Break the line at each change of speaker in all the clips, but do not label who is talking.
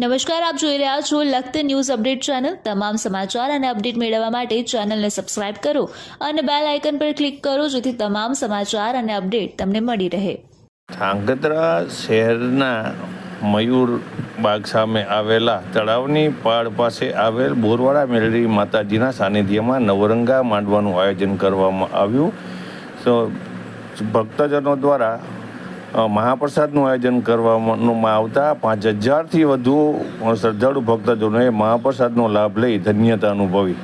નમસ્કાર, આપ જોઈ રહ્યા છો લખત ન્યૂઝ અપડેટ ચેનલ. તમામ સમાચાર અને અપડેટ મેળવવા માટે ચેનલને સબસ્ક્રાઇબ કરો અને બેલ આઇકન પર ક્લિક કરો જેથી તમામ સમાચાર અને અપડેટ તમને મળી રહે.
ધ્રાંગધ્રા શહેરના મયુર બાગ સામે આવેલા તળાવની પાળ પાસે આવેલ બોરવાડા મેળવી માતાજીના સાનિધ્યમાં નવરંગા માંડવાનું આયોજન કરવામાં આવ્યું. તો ભક્તજનો દ્વારા મહાપ્રસાદનું આયોજન કરવામાં આવતા પાંચ હજારથી વધુ શ્રદ્ધાળુ ભક્તજનોએ મહાપ્રસાદનો લાભ લઈ ધન્યતા અનુભવી.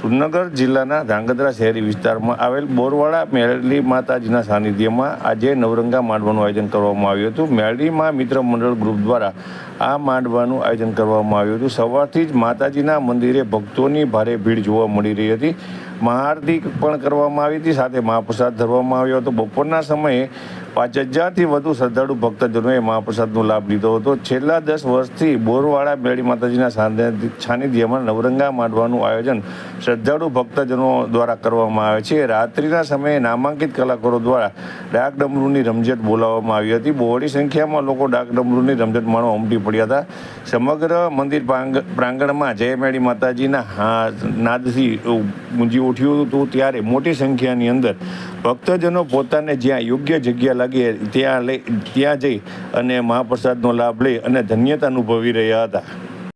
સુરનગર જિલ્લાના ધ્રાંગધ્રા શહેરી વિસ્તારમાં આવેલ બોરવાડા મેળલી માતાજીના સાનિધ્યમાં આજે નવરંગા માંડવાનું આયોજન કરવામાં આવ્યું હતું. મેળલીમાં મિત્ર મંડળ ગ્રુપ દ્વારા આ માંડવાનું આયોજન કરવામાં આવ્યું હતું. સવારથી જ માતાજીના મંદિરે ભક્તોની ભારે ભીડ જોવા મળી રહી હતી. મહાઆરતી પણ કરવામાં આવી હતી, સાથે મહાપ્રસાદ ધરવામાં આવ્યો હતો. બપોરના સમયે પાંચ હજારથી વધુ શ્રદ્ધાળુ ભક્તજનોએ મહાપ્રસાદનો લાભ લીધો હતો. છેલ્લા દસ વર્ષથી બોરવાડા મેળી માતાજીના સાનિધ્ય- સાનિધ્યમાં નવરંગા માંડવાનું આયોજન શ્રદ્ધાળુ ભક્તજનો દ્વારા કરવામાં આવે છે. રાત્રિના સમયે નામાંકિત કલાકારો દ્વારા ડાક ડમરૂની રમઝટ બોલાવવામાં આવી હતી. બહોળી સંખ્યામાં લોકો ડાક ડમરૂની રમઝટ માણવા ઉમટી પડ્યા હતા. સમગ્ર મંદિર પ્રાંગણમાં જય મેળી માતાજીના નાદથી ગુંજી ઉઠ્યું હતું ત્યારે મોટી સંખ્યાની અંદર ભક્તજનો પોતાને જ્યાં યોગ્ય જગ્યા લાગે ત્યાં લઈ, ત્યાં જઈ અને મહાપ્રસાદનો લાભ લઈ અને ધન્યતા અનુભવી રહ્યા હતા.